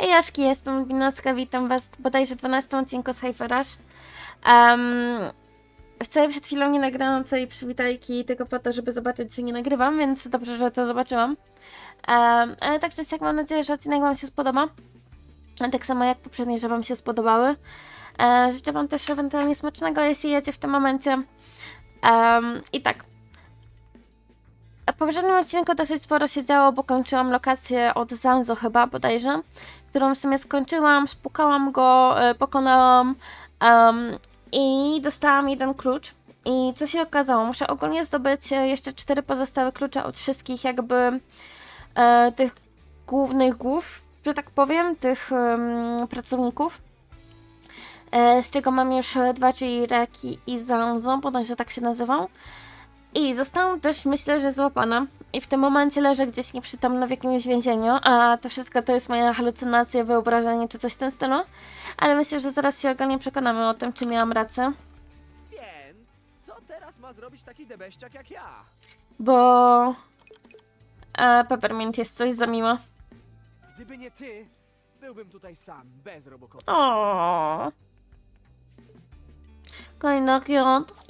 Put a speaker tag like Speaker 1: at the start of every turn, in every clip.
Speaker 1: Hej Jaszki, jestem Binoska, witam was w bodajże 12 odcinku Cypherash. Um, wcale przed chwilą nie nagrałam całej przywitajki tylko po to, żeby zobaczyć, czy nie nagrywam, więc dobrze, że to zobaczyłam. Um, ale tak czy siak mam nadzieję, że odcinek wam się spodoba. Tak samo jak poprzednie, że wam się spodobały. E, życzę wam też ewentualnie smacznego, jeśli jecie w tym momencie. Um, I tak, w poprzednim odcinku dosyć sporo się działo, bo kończyłam lokację od Zanzo chyba bodajże, którą w sumie skończyłam, spukałam go, e, pokonałam em, i dostałam jeden klucz. I co się okazało? Muszę ogólnie zdobyć e, jeszcze cztery pozostałe klucze od wszystkich jakby e, tych głównych głów, że tak powiem, tych em, pracowników. E, z czego mam już dwa, czyli Reki i Zanzo, bodajże tak się nazywą. I zostałam też, myślę, że złapana. I w tym momencie leżę gdzieś nieprzytomna w jakimś więzieniu, a to wszystko to jest moja halucynacja, wyobrażenie czy coś w tym stylu. Ale myślę, że zaraz się ogólnie przekonamy o tym, czy miałam rację.
Speaker 2: Więc co teraz ma zrobić taki debeściak jak ja?
Speaker 1: Bo... E, Peppermint jest coś za miło.
Speaker 2: Gdyby nie ty, byłbym tutaj sam, bez Robocop.
Speaker 1: O. Kinda cute.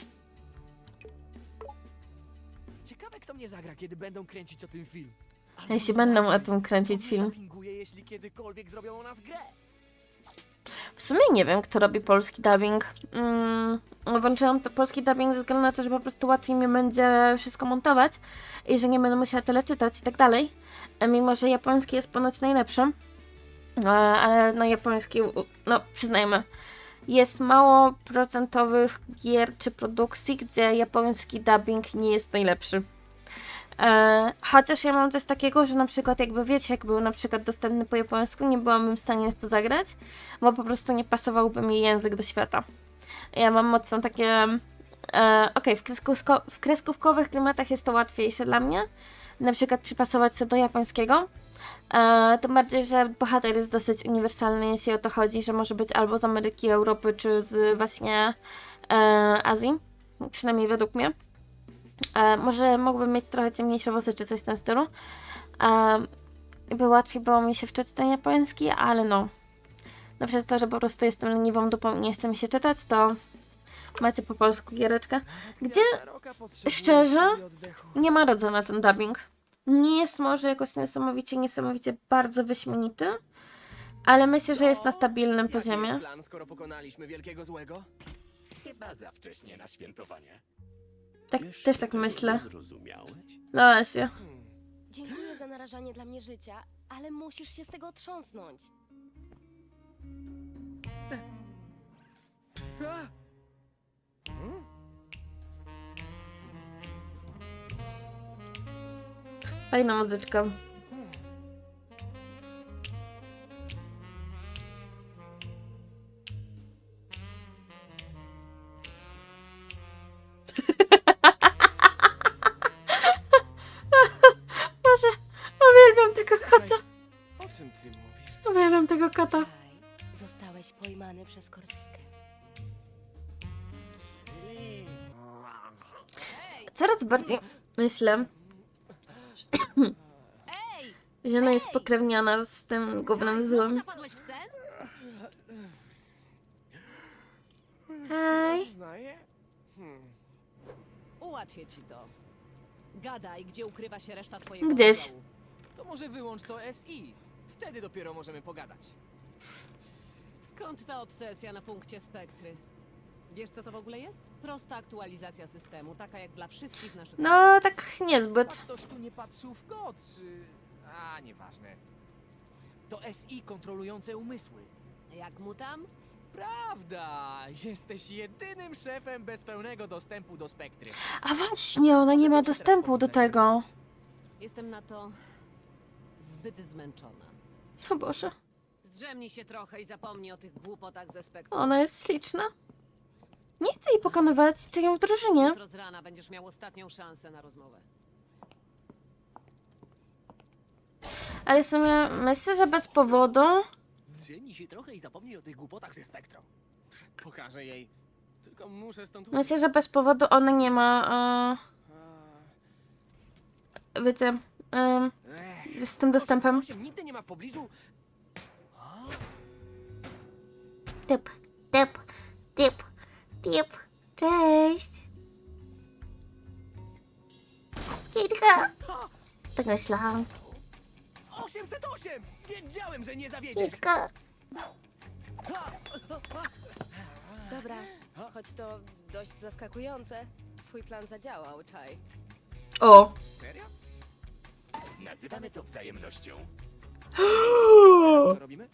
Speaker 2: Mnie zagra, kiedy będą kręcić o tym film. Albo
Speaker 1: Jeśli będą o tym kręcić film.
Speaker 2: jeśli kiedykolwiek zrobią o nas grę.
Speaker 1: W sumie nie wiem, kto robi polski dubbing. Mm, włączyłam to polski dubbing ze względu na to, że po prostu łatwiej mi będzie wszystko montować i że nie będę musiała tyle czytać i tak dalej. E, Mimo, że japoński jest ponoć najlepszy. E, Ale no japoński, no przyznajmy, jest mało procentowych gier czy produkcji, gdzie japoński dubbing nie jest najlepszy. E, chociaż ja mam coś takiego, że na przykład jakby wiecie, jak był na przykład dostępny po japońsku, nie byłabym w stanie w to zagrać, bo po prostu nie pasowałby mi język do świata. Ja mam mocno takie. E, Okej, w, kreskówko, w kreskówkowych klimatach jest to łatwiejsze dla mnie. Na przykład przypasować się do japońskiego. E, tym bardziej, że bohater jest dosyć uniwersalny, jeśli o to chodzi, że może być albo z Ameryki, Europy, czy z właśnie e, Azji. Przynajmniej według mnie. E, może mógłbym mieć trochę ciemniejsze włosy, czy coś w tym stylu. E, by łatwiej było mi się wczuć w ten japoński, ale no. No przez to, że po prostu jestem leniwą dupą i nie chce mi się czytać, to macie po polsku giereczkę. Gdzie szczerze? nie ma rodza na ten dubbing. Nie jest może jakoś niesamowicie, niesamowicie bardzo wyśmienity, ale myślę, że jest na stabilnym poziomie.
Speaker 2: plan, skoro pokonaliśmy wielkiego złego?
Speaker 3: Chyba za wcześnie na świętowanie.
Speaker 1: Tak,
Speaker 3: Jeszcze
Speaker 1: też tak myślę.
Speaker 3: Zrozumiałeś?
Speaker 1: No właśnie.
Speaker 4: Dziękuję za narażanie dla mnie życia, ale musisz się z tego otrząsnąć.
Speaker 2: Hmm?
Speaker 1: Fajna muzyczka.
Speaker 4: Przez Korsikę.
Speaker 1: Coraz bardziej myślę, że ona jest pokrewniona z tym głównym złym.
Speaker 4: Zapadłeś w sen?
Speaker 1: Hej.
Speaker 2: Znaję? Hmm.
Speaker 5: Ułatwię ci to. Gadaj, gdzie ukrywa się reszta twojego
Speaker 1: Gdzieś.
Speaker 5: oddziału.
Speaker 2: To może wyłącz to SI. Wtedy dopiero możemy pogadać.
Speaker 5: Skąd ta obsesja na punkcie spektry? Wiesz, co to w ogóle jest? Prosta aktualizacja systemu, taka jak dla wszystkich naszych...
Speaker 1: No, tak niezbyt.
Speaker 2: Ktoś tu nie patrzył w kod, czy... A, nieważne. To SI kontrolujące umysły.
Speaker 5: Jak mu tam?
Speaker 2: Prawda! Jesteś jedynym szefem bez pełnego dostępu do spektry.
Speaker 1: A właśnie, ona nie ma dostępu do tego.
Speaker 5: Jestem na to zbyt zmęczona.
Speaker 1: O Boże,
Speaker 5: Zdrzemnij się trochę i zapomnij o tych głupotach ze spektrum.
Speaker 1: ona jest śliczna. Nie chcę jej pokonywać, chcę ją w drużynie.
Speaker 5: Jutro z rana będziesz miał ostatnią szansę na rozmowę.
Speaker 1: Ale w sumie myślę, że bez powodu.
Speaker 2: Zdrzemnij się trochę i zapomnij o tych głupotach ze spektrum. Pokażę jej. Tylko muszę stąd
Speaker 1: Myślę, że bez powodu ona nie ma. E, wiecie, e,
Speaker 2: Ech,
Speaker 1: z tym dostępem.
Speaker 2: Osiem nigdy nie ma w pobliżu.
Speaker 1: Typ, typ, typ, typ. Cześć. Kitka. Tak myślałam.
Speaker 2: 808! Wiedziałem, że nie zawiedziesz!
Speaker 1: Kitka.
Speaker 4: Dobra, choć to dość zaskakujące. Twój plan zadziałał, Czaj.
Speaker 1: O.
Speaker 2: Serio?
Speaker 3: Nazywamy to wzajemnością.
Speaker 2: Co robimy?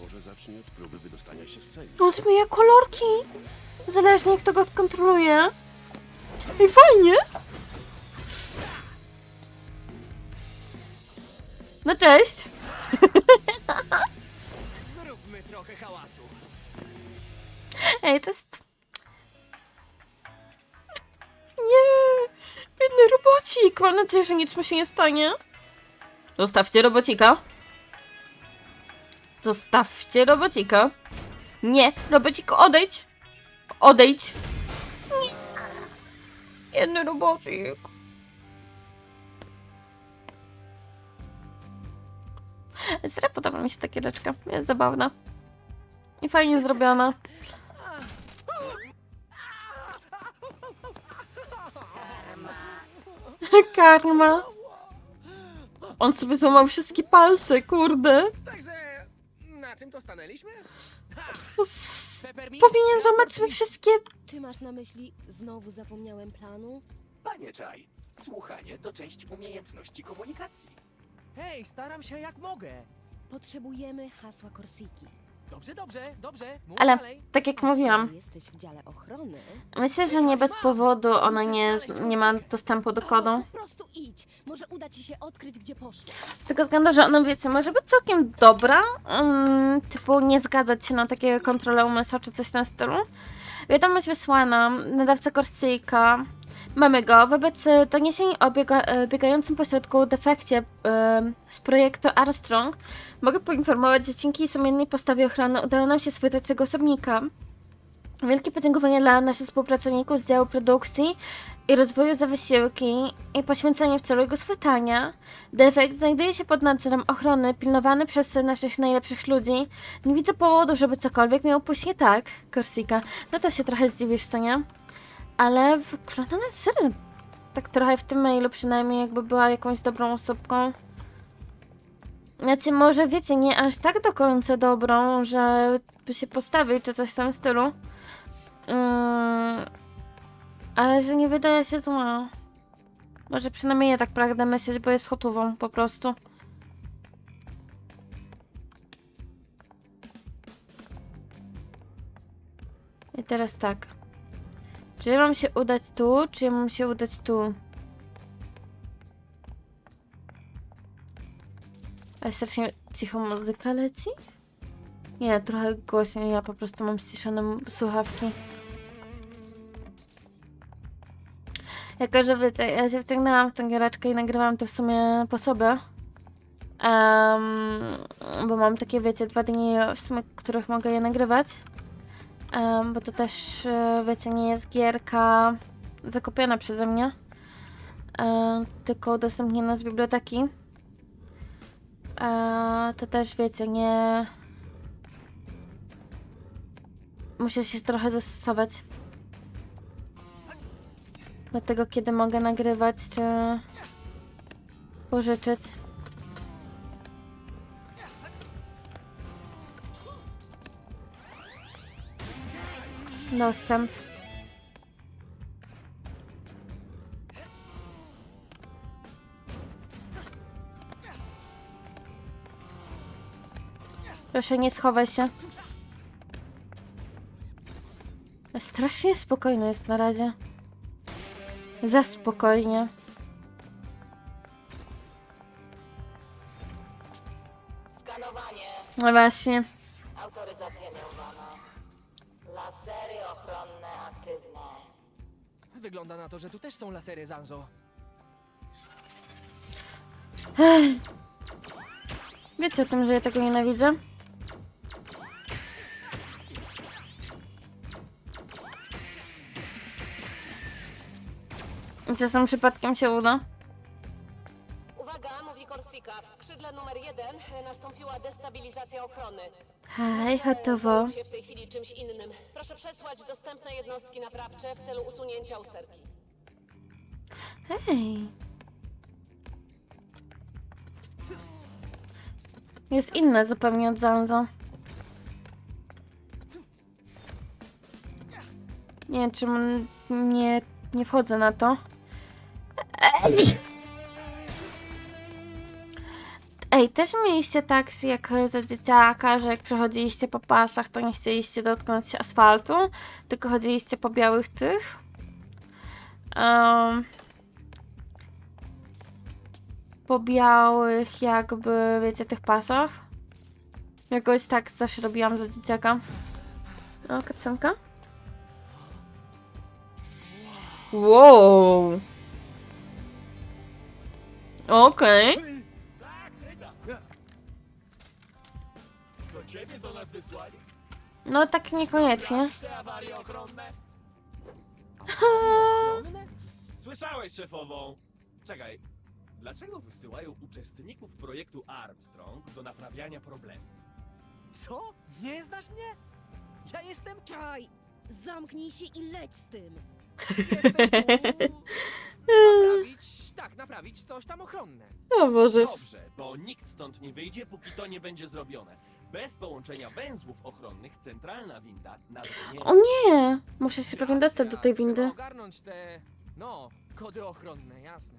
Speaker 6: Może zacznie od próby wydostania się z celi.
Speaker 1: On zmienia kolorki. Zależnie jak to go kontroluje. I fajnie. No cześć.
Speaker 2: Zróbmy trochę hałasu.
Speaker 1: Ej, to jest... Nie! Biedny robocik! Mam nadzieję, że nic mu się nie stanie. Zostawcie robocika. Zostawcie robocika. Nie! Robociku, odejdź! Odejdź! Nie! Biedny robocik. Serio podoba mi się ta kiereczka. Jest zabawna. I fajnie zrobiona. Karma. On sobie złamał wszystkie palce, kurde.
Speaker 2: Także na czym to stanęliśmy?
Speaker 1: S-
Speaker 2: Peppermint?
Speaker 1: Powinien sobie wszystkie...
Speaker 4: Czy masz na myśli, znowu zapomniałem planu?
Speaker 3: Panie Czaj, słuchanie to część umiejętności komunikacji.
Speaker 2: Hej, staram się jak mogę.
Speaker 4: Potrzebujemy hasła Korsiki.
Speaker 2: Dobrze, dobrze, dobrze. Mów
Speaker 1: Ale
Speaker 2: dalej.
Speaker 1: tak jak mówiłam,
Speaker 4: Skoro Jesteś w dziale ochrony.
Speaker 1: myślę, że nie bez powodu ona nie, nie ma dostępu do kodu.
Speaker 4: Po prostu idź. Może uda ci się odkryć, gdzie poszło.
Speaker 1: Z tego względu, że ona, wiecie, może być całkiem dobra, mm, typu nie zgadzać się na takie kontrole umysłu czy coś w tym stylu. Wiadomość wysłana, nadawca Korsyjka, mamy go, wobec e, doniesień o biega, e, biegającym pośrodku defekcie z projektu Armstrong mogę poinformować, że dzięki sumiennej postawie ochrony udało nam się schwytać tego osobnika. Wielkie podziękowania dla naszych współpracowników z działu produkcji i rozwoju za wysiłki i poświęcenie w celu jego schwytania. Defekt znajduje się pod nadzorem ochrony, pilnowany przez naszych najlepszych ludzi. Nie widzę powodu, żeby cokolwiek miało pójść nie tak, Korsika. No to się trochę zdziwisz, co nie? Ale wygląda na serio. Tak trochę w tym mailu przynajmniej jakby była jakąś dobrą osobką. Znaczy może wiecie, nie aż tak do końca dobrą, że by się postawić czy coś w tym stylu. Mm, ale że nie wydaje się zła. Może przynajmniej ja tak pragnę myśleć, bo jest hotową po prostu. I teraz tak. Czy ja mam się udać tu, czy ja mam się udać tu? Ale strasznie cicho muzyka leci? Nie, trochę głośniej, ja po prostu mam ściszone słuchawki. Jako, że wiecie, ja się wciągnęłam w tę giereczkę i nagrywam to w sumie po sobie. Em, bo mam takie, wiecie, dwa dni w sumie, których mogę je nagrywać. Bo to też, e, wiecie, nie jest gierka zakupiona przeze mnie. E, tylko udostępniona z biblioteki. E, to też, wiecie, nie... Muszę się trochę zastosować. Do tego, kiedy mogę nagrywać, czy pożyczyć. Dostęp. Proszę, nie schowaj się. Strasznie spokojny jest na razie. Za spokojnie. No właśnie.
Speaker 2: Wygląda na to, że tu też są lasery Zanzo.
Speaker 1: Wiecie o tym, że ja tego nienawidzę? Czasem przypadkiem się uda.
Speaker 7: Uwaga, mówi Korsika. W skrzydle
Speaker 8: numer jeden nastąpiła destabilizacja ochrony.
Speaker 1: Hej, gotowo.
Speaker 8: się w tej chwili czymś innym. Proszę przesłać dostępne jednostki naprawcze w celu usunięcia usterki.
Speaker 1: Hej. Jest inne zupełnie od Zanzo. Nie wiem, czym nie, nie wchodzę na to. Ej, też mieliście tak jak za dzieciaka, że jak przechodziliście po pasach, to nie chcieliście dotknąć asfaltu, tylko chodziliście po białych tych? Um, po białych jakby, wiecie, tych pasach. Jakoś tak zawsze robiłam za dzieciaka. O, kacenka? Wow. Okej.
Speaker 3: To
Speaker 1: No tak niekoniecznie.
Speaker 3: Słyszałeś szefową? Czekaj, dlaczego wysyłają uczestników projektu Armstrong do naprawiania problemów?
Speaker 2: Co? Nie znasz mnie? Ja jestem...
Speaker 4: Czaj! Zamknij się i leć z tym!
Speaker 2: Jestem tu... Naprawić... Tak, naprawić coś tam ochronne.
Speaker 1: O Boże.
Speaker 3: Dobrze, bo nikt stąd nie wyjdzie, póki to nie będzie zrobione. Bez połączenia węzłów ochronnych centralna winda nawet nie...
Speaker 1: O nie! Muszę się pewnie dostać do tej
Speaker 2: Trzeba
Speaker 1: windy.
Speaker 2: ogarnąć te... No, kody ochronne, jasne.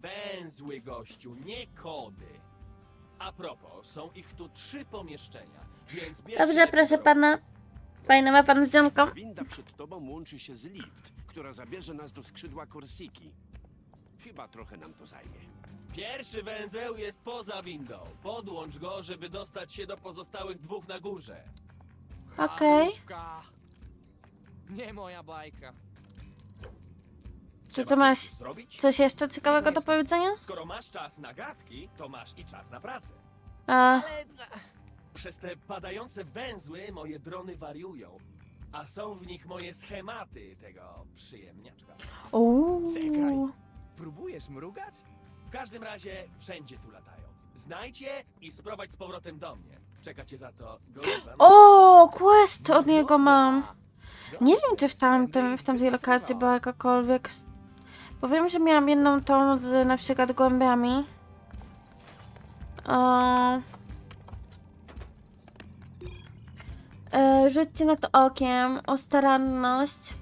Speaker 3: Węzły, gościu, nie kody. A propos, są ich tu trzy pomieszczenia, więc bierz
Speaker 1: Dobrze,
Speaker 3: lepiej
Speaker 1: proszę
Speaker 3: do
Speaker 1: pana. Fajny ma pan dzionko.
Speaker 6: Winda przed tobą łączy się z lift, która zabierze nas do skrzydła Korsiki. Chyba trochę nam to zajmie.
Speaker 3: Pierwszy węzeł jest poza windą. Podłącz go, żeby dostać się do pozostałych dwóch na górze.
Speaker 1: Okej.
Speaker 2: Nie moja bajka.
Speaker 1: Czy co masz
Speaker 3: coś zrobić?
Speaker 1: coś jeszcze ciekawego do powiedzenia?
Speaker 3: Skoro masz czas na gadki, to masz i czas na pracę.
Speaker 1: A,
Speaker 2: Ale...
Speaker 3: Przez te padające węzły moje drony wariują. A są w nich moje schematy tego przyjemniaczka.
Speaker 1: uuu.
Speaker 2: Próbujesz mrugać?
Speaker 3: W każdym razie wszędzie tu latają. Znajdź je i sprowadź z powrotem do mnie. Czeka cię za to.
Speaker 1: O, quest od niego mam. Nie wiem, czy w tamtym, w tamtej lokacji była jakakolwiek... s- Bo wiem, że miałam jedną tą z na przykład głębiami. O... E, rzućcie na to okiem o staranność.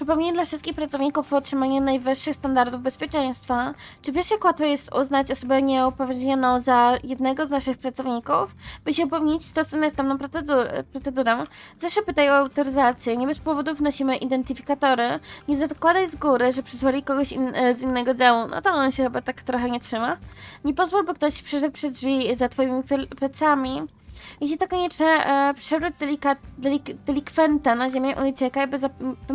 Speaker 1: Przypomnienie dla wszystkich pracowników o utrzymaniu najwyższych standardów bezpieczeństwa. Czy wiesz, jak łatwo jest uznać osobę nieuprawnioną za jednego z naszych pracowników? By się upewnić, stosunek tam procedurę, procedurę. Zawsze pytaj o autoryzację. Nie bez powodu wnosimy identyfikatory. Nie zakładaj z góry, że przysłali kogoś in, e, z innego działu. No to on się chyba tak trochę nie trzyma. Nie pozwól, by ktoś przyszedł przez drzwi za twoimi ple- plecami. Jeśli to konieczne, e, przewróć delik, delikwenta na ziemię i uciekaj, by,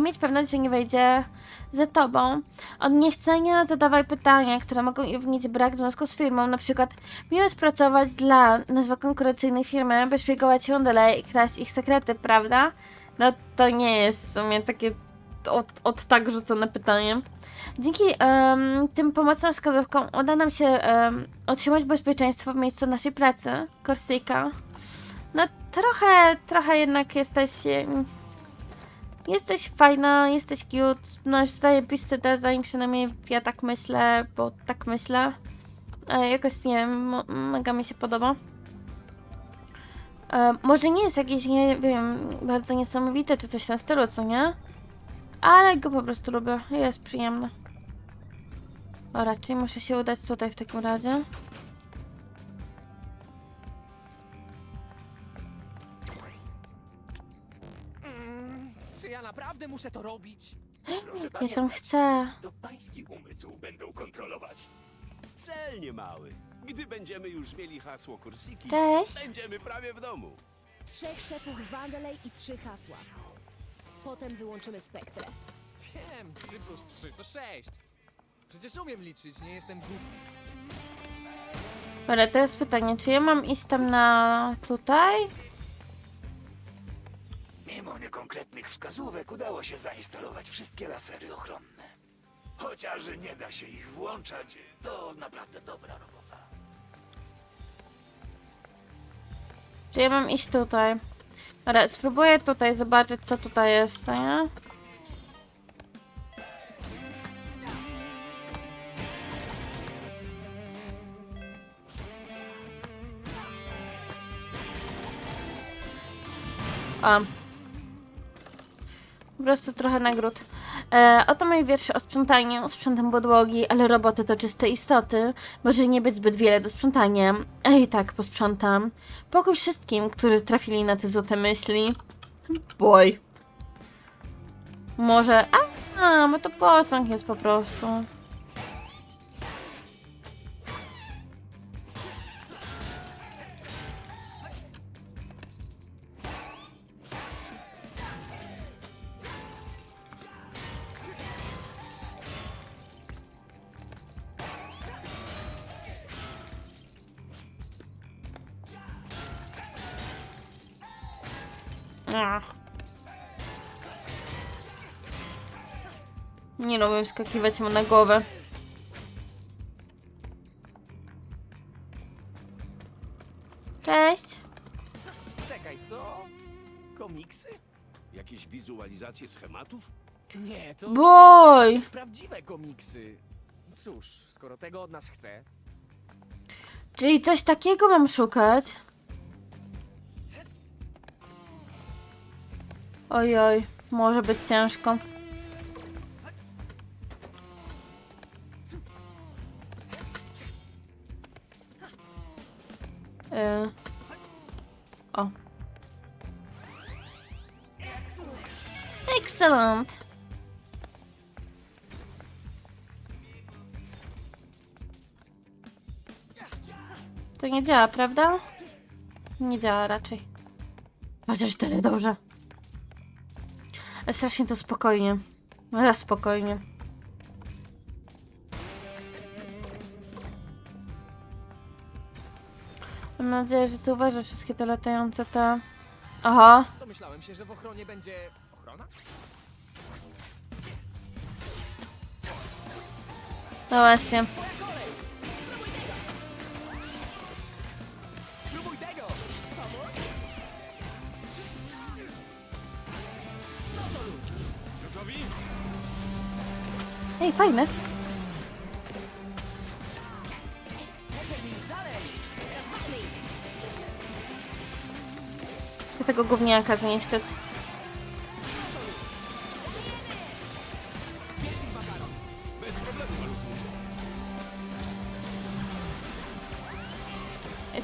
Speaker 1: mieć pewność, że nie wejdzie za tobą. Od niechcenia zadawaj pytania, które mogą ujawnić brak związku z firmą. Na przykład, miło jest pracować dla nazwy konkurencyjnej firmy, by szpiegować się dalej i kraść ich sekrety, prawda? No to nie jest w sumie takie od, od tak rzucone pytanie. Dzięki em, tym pomocnym wskazówkom uda nam się em, otrzymać bezpieczeństwo w miejscu naszej pracy. Korsyka. No trochę, trochę jednak jesteś... Jesteś fajna, jesteś cute, masz zajebisty design, przynajmniej ja tak myślę, bo tak myślę. E, jakoś, nie wiem, mega mi się podoba. E, może nie jest jakiś, nie wiem, bardzo niesamowity, czy coś tym stylu, co nie? Ale go po prostu lubię, jest przyjemny. A raczej muszę się udać tutaj w takim razie.
Speaker 2: Mm, czy ja naprawdę muszę to robić?
Speaker 3: Proszę
Speaker 1: Ja tam
Speaker 3: pamiętać,
Speaker 1: chcę.
Speaker 3: To pański umysł będą kontrolować.
Speaker 6: Celnie mały. Gdy będziemy już mieli hasło Korsiki,
Speaker 1: Cześć.
Speaker 6: będziemy prawie w domu.
Speaker 4: Trzech szefów Wandelej i trzy hasła. Potem wyłączymy spektrę.
Speaker 2: Wiem, 3 plus 3 to 6. Przecież umiem liczyć, nie jestem głupi.
Speaker 1: Ale to jest pytanie, czy ja mam iść tam na tutaj?
Speaker 3: Mimo niekonkretnych wskazówek udało się zainstalować wszystkie lasery ochronne. Chociaż nie da się ich włączać, to naprawdę dobra robota.
Speaker 1: Czy ja mam iść tutaj? Dobra, spróbuję tutaj zobaczyć, co tutaj jest, co nie? A. Po prostu trochę nagród. E, oto moje wiersze o sprzątaniu. Sprzątam podłogi, ale roboty to czyste istoty. Może nie być zbyt wiele do sprzątania. A i tak posprzątam. Pokój wszystkim, którzy trafili na te złote myśli. Boj. Może... A, a bo to posąg jest po prostu. Nie lubię skakiwać mu na głowę. Cześć.
Speaker 2: Czekaj, to... komiksy?
Speaker 6: Jakieś wizualizacje schematów?
Speaker 2: Nie, to
Speaker 1: Boj!
Speaker 2: prawdziwe komiksy. Cóż, skoro tego od nas chce,
Speaker 1: Czyli coś takiego mam szukać? Ojoj, może być ciężko. Yy. O. Excellent! To nie działa, prawda? Nie działa raczej. Chociaż tyle dobrze. Strasznie to spokojnie. Raz spokojnie. Mam nadzieję, że zauważy wszystkie te latające te... Aha.
Speaker 2: domyślałem się, że w ochronie będzie... ochrona?
Speaker 1: No właśnie.
Speaker 2: Spróbuj tego!
Speaker 6: Gotowi?
Speaker 1: Ej, fajny. Tego gówniaka zniszczyć.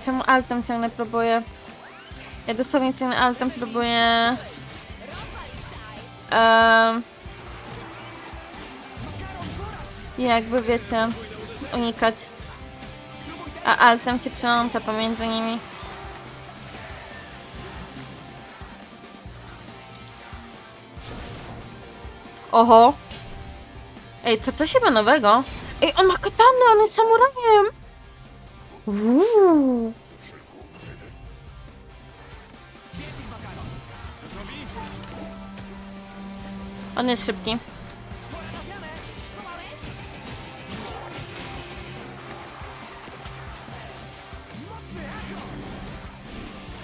Speaker 1: Czemu altem ciągle próbuję? Ja dosłownie ciągle altem próbuję... Um, jakby wiecie, unikać. A altem się przełącza pomiędzy nimi. Oho! Ej, to coś chyba nowego. Ej, on ma katanę, on jest samurajem! Uuu. On jest szybki.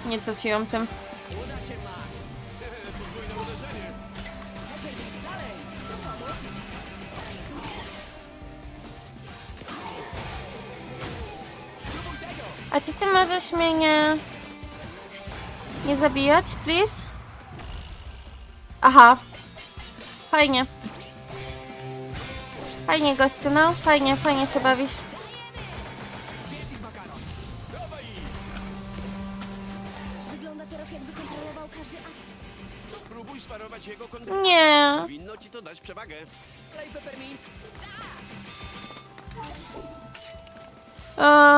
Speaker 1: Nie trafiłam tym. A czy ty możesz mnie nie... Nie zabijać, please? Aha. Fajnie. Fajnie, gościu, no. Fajnie, fajnie się bawisz.
Speaker 4: Wygląda teraz jakby kontrolował każdy akt.
Speaker 6: Spróbuj sparować jego kontrolę.
Speaker 1: Nie.
Speaker 6: Powinno ci to dać przewagę.
Speaker 4: Peppermint.
Speaker 1: Eee.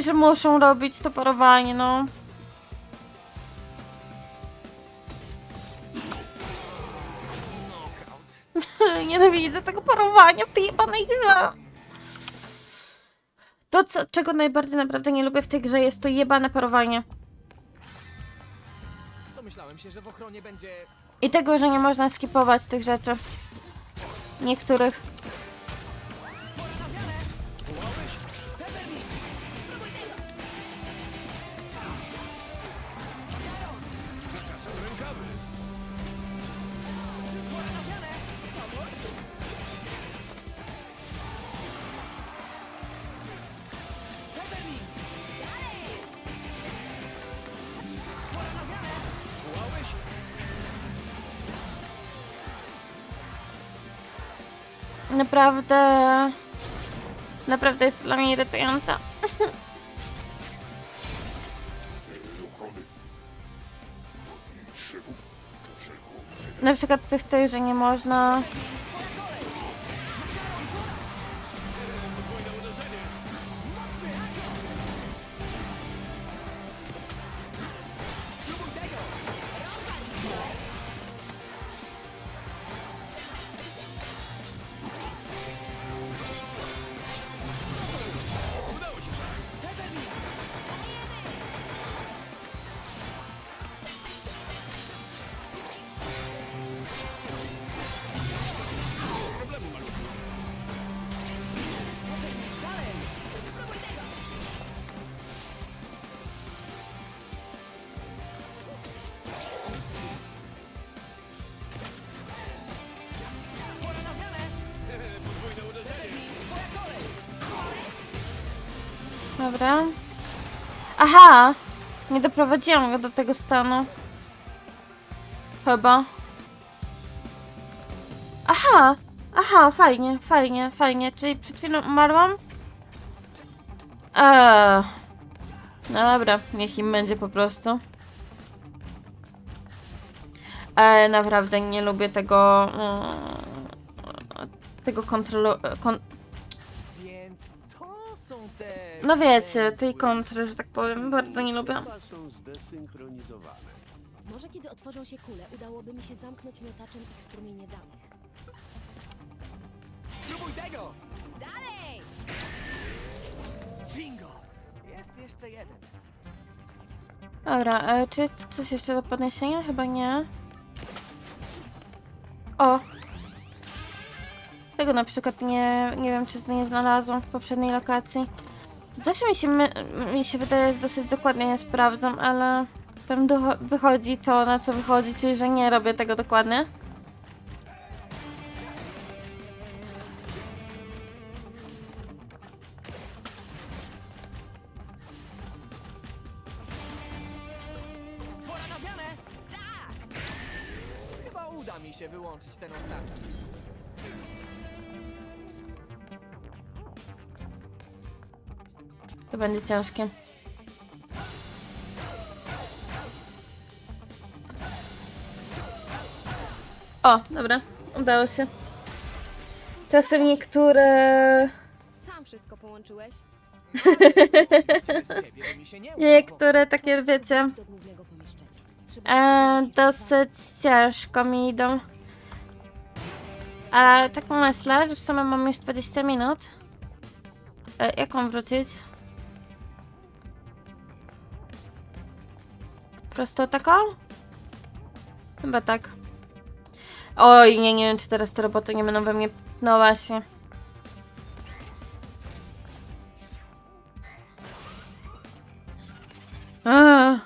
Speaker 1: I że muszą robić to parowanie, no. Nienawidzę tego parowania w tej jebanej grze. To, co, czego najbardziej naprawdę nie lubię w tej grze, jest to jebane parowanie.
Speaker 2: Domyślałem się, że w ochronie będzie...
Speaker 1: I tego, że nie można skipować tych rzeczy. Niektórych. Naprawdę... Naprawdę jest dla mnie irytująca. Na przykład tych tych, że nie można... Dobra. Aha! Nie doprowadziłam go do tego stanu. Chyba. Aha! Aha, fajnie, fajnie, fajnie. Czyli przed chwilą umarłam? Eee. No dobra, niech im będzie po prostu. E, naprawdę nie lubię tego. mm, tego kontrolu. Kon no wiecie, tej kontry, że tak powiem, bardzo nie lubię.
Speaker 6: Są zdesynchronizowane.
Speaker 4: Może kiedy otworzą się kule, udałoby mi się zamknąć miotaczem ich strumienie danych.
Speaker 2: Spróbuj tego!
Speaker 4: Dalej!
Speaker 2: Bingo! Jest jeszcze jeden.
Speaker 1: Dobra, e, czy jest coś jeszcze do podniesienia? Chyba nie. O! Tego na przykład nie, nie wiem, czy nie znalazłam w poprzedniej lokacji. Zawsze mi się, mi się wydaje, że dosyć dokładnie je sprawdzam, ale tam wychodzi to, na co wychodzi, czyli że nie robię tego dokładnie. Będzie ciężkie. O, dobra, udało się. Czasem niektóre...
Speaker 4: Sam wszystko połączyłeś?
Speaker 1: Niektóre takie, wiecie, e, dosyć ciężko mi idą. Ale tak myślę, że w sumie mam już 20 minut. E, jak mam wrócić? Prosto taką? Chyba tak. Oj, nie, nie wiem, czy teraz te roboty nie będą we mnie... No właśnie. Eee.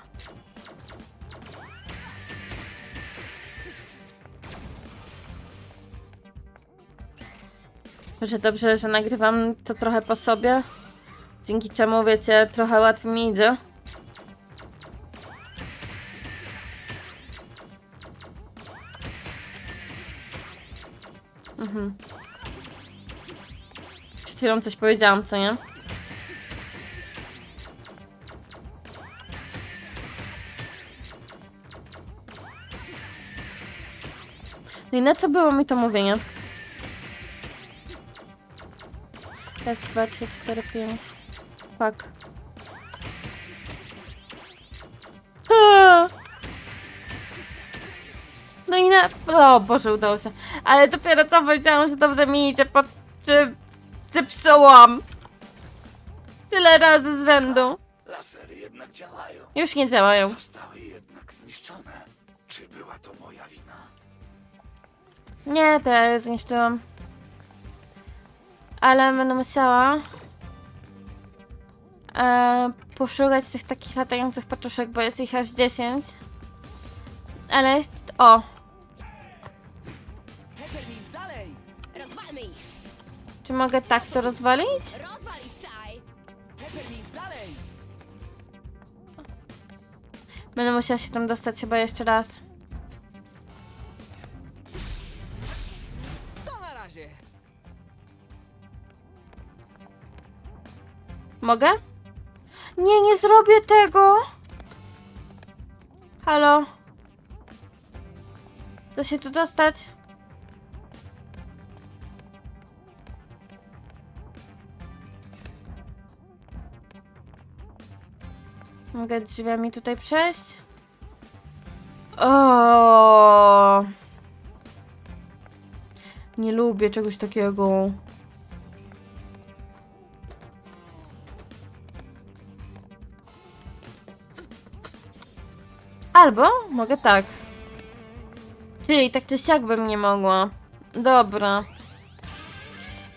Speaker 1: Może dobrze, że nagrywam to trochę po sobie. Dzięki czemu, wiecie, trochę łatwiej mi idzie. Chwilą coś powiedziałam, co nie? No i na co było mi to mówienie? Raz, dwa, trzy, cztery, pięć. Fuck. No i na... O Boże, udało się. Ale dopiero co powiedziałam, że dobrze mi idzie, po czym zepsułam. Tyle razy z rzędu.
Speaker 3: Lasery jednak działają.
Speaker 1: Już nie działają.
Speaker 3: Zostały jednak zniszczone. Czy była to moja wina?
Speaker 1: Nie, to ja je zniszczyłam. Ale będę musiała e, poszukać tych takich latających paczuszek, bo jest ich aż 10. Ale jest... O! Czy mogę tak to rozwalić? Będę musiała się tam dostać chyba jeszcze raz. Mogę? Nie, nie zrobię tego! Halo? Da się tu dostać? Mogę drzwiami tutaj przejść? O. Nie lubię czegoś takiego. Albo mogę tak. Czyli tak czy siak bym nie mogła. Dobra.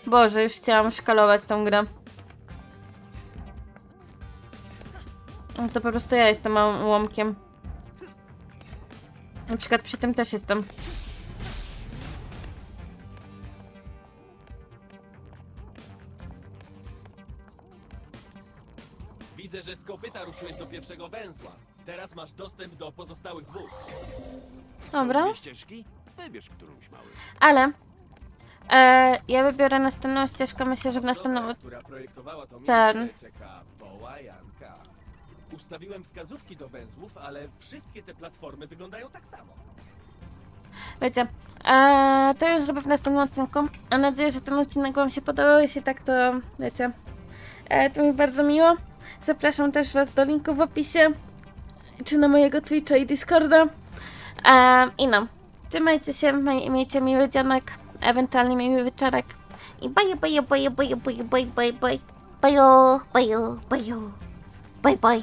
Speaker 1: Boże, już chciałam szkalować tą grę. No to po prostu ja jestem małym ułomkiem. Na przykład przy tym też jestem.
Speaker 3: Widzę, że z kopyta ruszyłeś do pierwszego węzła. Teraz masz dostęp do pozostałych dwóch.
Speaker 1: Dobra.
Speaker 6: Są dwie ścieżki? Wybierz którąś mały.
Speaker 1: Ale e, ja wybiorę następną ścieżkę. Myślę, że w następnym.
Speaker 3: Osoba, która projektowała to
Speaker 1: Ten.
Speaker 3: miejsce, czeka połajanka. Ustawiłem wskazówki do węzłów, ale wszystkie te platformy wyglądają tak samo.
Speaker 1: Wiecie, e, to już zrobię w następnym odcinku. Mam nadzieję, że ten odcinek Wam się podobał. Jeśli tak, to wiecie, e, to mi bardzo miło. Zapraszam też Was do linku w opisie, czy na mojego Twitcha i Discorda. E, I no, trzymajcie się, miejcie miły dzianek, ewentualnie miły wieczorek. I bye, bye, bye, bye, bye, bye, bye, bye, bye, bye, bye, bye, bye.